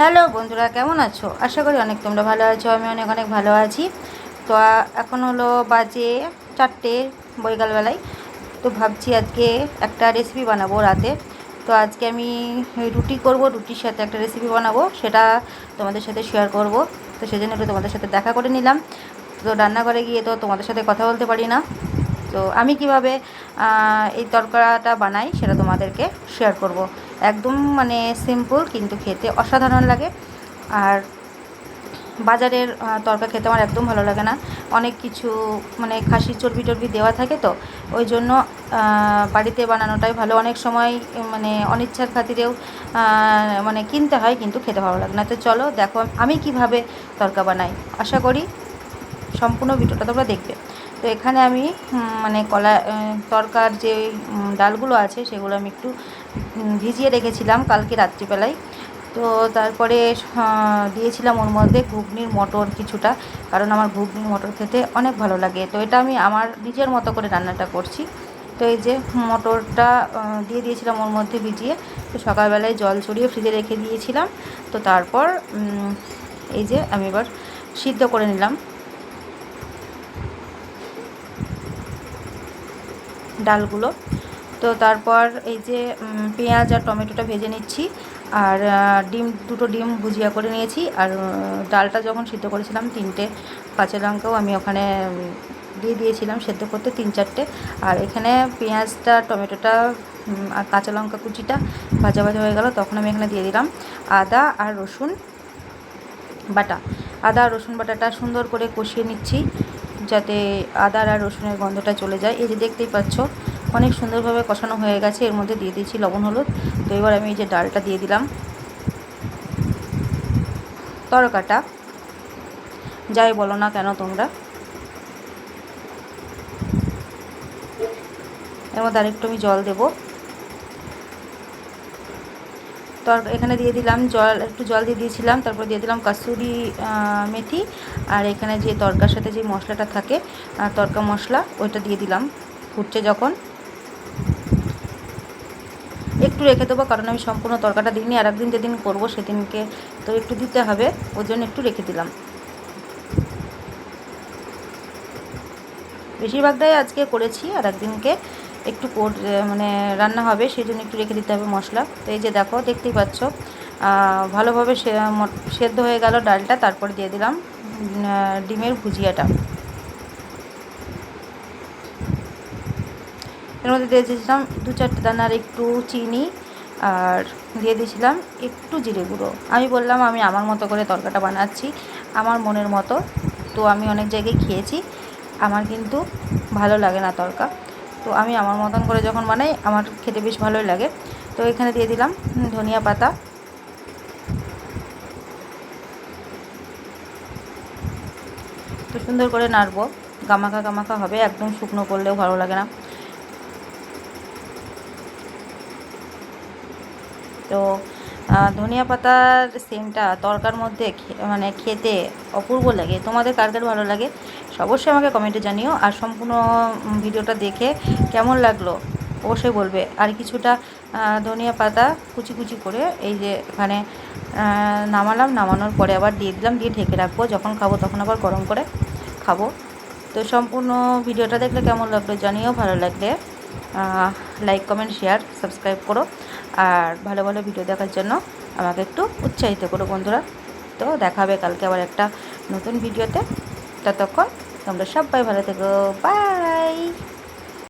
Hello বন্ধুরা, কেমন আছো? আশা করি অনেক তোমরা ভালো আছো, আমি অনেক অনেক ভালো আছি। তো এখন হলো বাজে চারটে বৈকালবেলায়। তো ভাবছি আজকে একটা রেসিপি বানাবো রাতে। তো আজকে আমি রুটি করব, রুটির সাথে একটা রেসিপি বানাবো, সেটা তোমাদের সাথে শেয়ার করব। তো সেজন্য একটু তোমাদের সাথে দেখা করে নিলাম। তো রান্নাঘরে গিয়ে তো তোমাদের সাথে কথা বলতে পারি না। তো আমি কীভাবে এই তরকাটা বানাই সেটা তোমাদেরকে শেয়ার করব। একদম মানে সিম্পল কিন্তু খেতে অসাধারণ লাগে। আর বাজারের তরকা খেতে আমার একদম ভালো লাগে না। অনেক কিছু মানে খাসির চর্বি টর্বি দেওয়া থাকে তো, ওই জন্য বাড়িতে বানানোটাই ভালো। অনেক সময় মানে অনিচ্ছার খাতিরেও মানে কিনতে হয় কিন্তু খেতে ভালো লাগে না। তো চলো দেখো আমি কীভাবে তরকা বানাই। আশা করি সম্পূর্ণ ভিডিওটা তোমরা দেখবে। তো এখানে আমি মানে কলা তরকার যে ডালগুলো আছে সেগুলো আমি একটু ভিজিয়ে রেখেছিলাম কালকে রাত্রিবেলায়। তো তারপরে দিয়েছিলাম ওর মধ্যে ঘুগনির মটর কিছুটা, কারণ আমার ঘুগনির মটর খেতে অনেক ভালো লাগে। তো এটা আমি আমার নিজের মতো করে রান্নাটা করছি। তো এই যে মটরটা দিয়ে দিয়েছিলাম ওর মধ্যে ভিজিয়ে, তো সকালবেলায় জল ছড়িয়ে ফ্রিজে রেখে দিয়েছিলাম। তো তারপর এই যে আমি এবার সিদ্ধ করে নিলাম। ডালগুলো। তো তারপর এই যে পেঁয়াজ আর টমেটোটা ভেজে নিচ্ছি। আর ডিম, দুটো ডিম ভুজিয়া করে নিয়েছি। আর ডালটা যখন সিদ্ধ করেছিলাম, তিনটে কাঁচা লঙ্কাও আমি ওখানে দিয়ে দিয়েছিলাম সেদ্ধ করতে তিন চারটে। আর এখানে পেঁয়াজটা, টমেটোটা আর কাঁচা লঙ্কা কুচিটা ভাজা ভাজা হয়ে গেল, তখন আমি এখানে দিয়ে দিলাম আদা আর রসুন বাটা। আদা রসুন বাটাটা সুন্দর করে কষিয়ে নিচ্ছি। যাতে আদা আর রসুনের গন্ধটা চলে যায়। এই যে দেখতেই পাচ্ছ, অনেক সুন্দরভাবে কষানো হয়ে গেছে। এর মধ্যে দিয়ে দিয়েছি লবণ, হলুদ। তো এবার আমি এই যে ডালটা দিয়ে দিলাম। তরকাটা, যাই বলো না কেন তোমরা। এর মধ্যে আরেকটু আমি জল দেবো। তর, এখানে দিয়ে দিলাম জল, একটু জল দিয়ে দিয়েছিলাম, তারপর দিয়ে দিলাম কাসুরি মেথি, আর এখানে যে তরকার সাথে যে মশলাটা থাকে তরকা মশলা, ওইটা দিয়ে দিলাম। ফুটছে যখন। একটু রেখে দেবো, কারণ আমি সম্পূর্ণ তরকাটা দিইনি, আর একদিন যেদিন করব সেদিনকে তো একটু দিতে হবে, ওই জন্য একটু রেখে দিলাম। বেশিরভাগটাই আজকে করেছি, আর একদিনকে একটু মানে রান্না হবে সেই জন্য একটু রেখে দিতে হবে মশলা। তো এই যে দেখো, দেখতেই পাচ্ছ ভালোভাবে সেদ্ধ হয়ে গেল ডালটা, তারপর দিয়ে দিলাম ডিমের ভুজিয়াটা। এর মধ্যে দিয়ে দিয়েছিলাম দু চারটে দানার একটু চিনি, আর দিয়ে দিয়েছিলাম একটু জিরে গুঁড়ো। আমি বললাম, আমি আমার মতো করে তরকাটা বানাচ্ছি, আমার মনের মতো। তো আমি অনেক জায়গায় খেয়েছি, আমার কিন্তু ভালো লাগে না তরকা। তো আমি আমার মতন করে যখন বানাই, আমার খেতে বেশ ভালোই লাগে। তো এখানে দিয়ে দিলাম ধনিয়া পাতা। তো সুন্দর করে নাড়বো। গামাখা গামাখা হবে, একদম শুকনো করলেও ভালো লাগে না। তো ধনিয়া পাতার সেন্টটা তরকার মধ্যে মানে খেতে অপূর্ব লাগে। তোমাদের কার কার ভালো লাগে? অবশ্যই আমাকে কমেন্টে জানিও। আর সম্পূর্ণ ভিডিওটা দেখে কেমন লাগল? অবশ্যই বলবে। আর কিছুটা ধনিয়া পাতা কুচি কুচি করে এই যে এখানে নামালাম। নামানোর পরে আবার দিয়ে দিলাম। দিয়ে ঢেকে রাখব। যখন খাব তখন আবার গরম করে খাব। তো সম্পূর্ণ ভিডিওটা দেখলে কেমন লাগল জানিও। ভালো লাগলে। লাইক কমেন্ট শেয়ার সাবস্ক্রাইব করো। আর ভালো ভালো ভিডিও দেখার জন্য আমাকে একটু উৎসাহিত করো বন্ধুরা। তো দেখা হবে কালকে আবার একটা নতুন ভিডিওতে ততক্ষণ তোমরা সবাই ভালো থেকো। বাই